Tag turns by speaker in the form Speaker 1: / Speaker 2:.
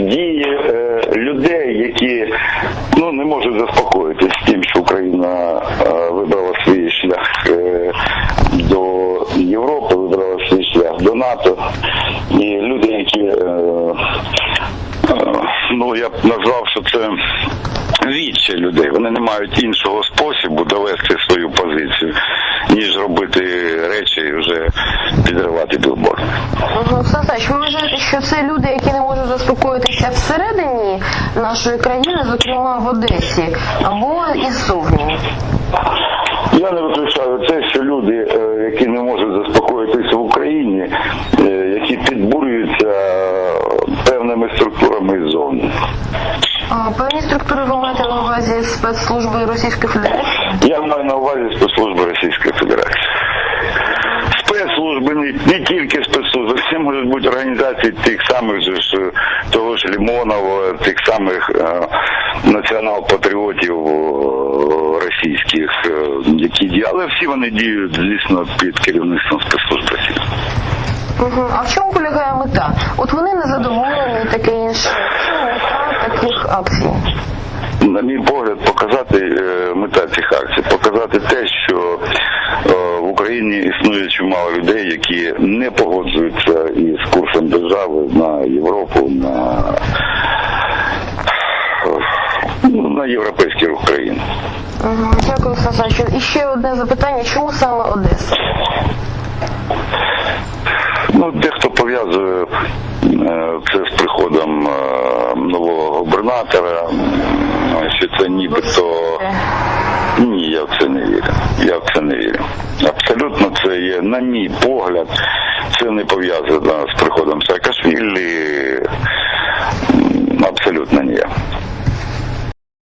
Speaker 1: дії е, людей, які ну не можуть заспокоїтися з тим, що Україна е, вибрала свій шлях е, до Європи, вибрала свій шлях до НАТО, і люди, які е, е, ну я б назвав, що це відчай людей. Вони не мають іншого способу довести свою позицію, ніж робити речі і вже підривати білборд.
Speaker 2: Мгм. Ви вважаєте, що це люди, які не можуть заспокоїтися всередині нашої країни, зокрема в Одесі, або із зовні?
Speaker 1: Я не виключаю те, що люди, е, які не можуть заспокоїтися в Україні, е, які підбурюються певними структурами ззовні.
Speaker 2: Певні структури ви маєте на увазі спецслужби Російської Федерації?
Speaker 1: Я маю на увазі спецслужби Російської Федерації. Спецслужби не, не тільки спецслужби, це можуть бути організації тих самих же ж е, того ж Лімонова, тих самих е, націонал-патріотів е, російських, е, які діють, але всі вони діють, звісно, під керівництвом спецслужб Росії.
Speaker 2: Мгм. А в чому полягає мета? От вони незадоволені, таке інше. Акцій?
Speaker 1: на мій погляд, показати е, мета цих акцій, показати те, що е, в Україні існує чимало людей, які не погоджуються із курсом держави на Європу, на, ну, на рух країни.
Speaker 2: Дякую, Олександр І ще одне запитання, чому саме Одеса?
Speaker 1: Ну, дехто пов'язує е, це з приходом е, нового губернатора, що це нібито. Ні, я в це не вірю. Я в це не вірю. Абсолютно це є, на мій погляд, це не пов'язано з приходом Саакашвілі,